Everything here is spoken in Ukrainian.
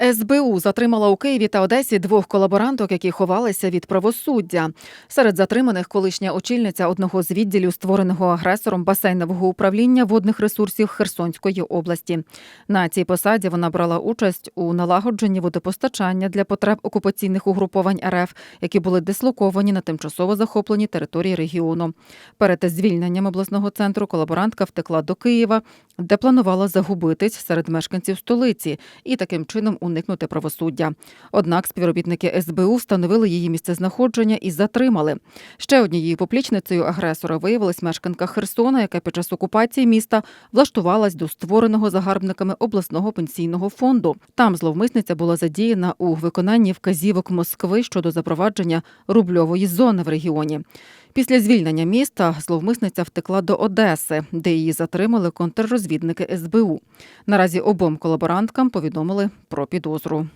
СБУ затримала у Києві та Одесі двох колаборанток, які ховалися від правосуддя. Серед затриманих колишня очільниця одного з відділів, створеного агресором басейнового управління водних ресурсів Херсонської області. На цій посаді вона брала участь у налагодженні водопостачання для потреб окупаційних угруповань РФ, які були дислоковані на тимчасово захопленій території регіону. Перед звільненням обласного центру колаборантка втекла до Києва, де планувала загубитись серед мешканців столиці і таким чином уникнути правосуддя. Однак співробітники СБУ встановили її місцезнаходження і затримали. Ще однією поплічницею агресора виявилась мешканка Херсона, яка під час окупації міста влаштувалась до створеного загарбниками обласного пенсійного фонду. Там зловмисниця була задіяна у виконанні вказівок Москви щодо запровадження рубльової зони в регіоні. Після звільнення міста зловмисниця втекла до Одеси, де її затримали контррозвідники СБУ. Наразі обом колаборанткам повідомили про підозру.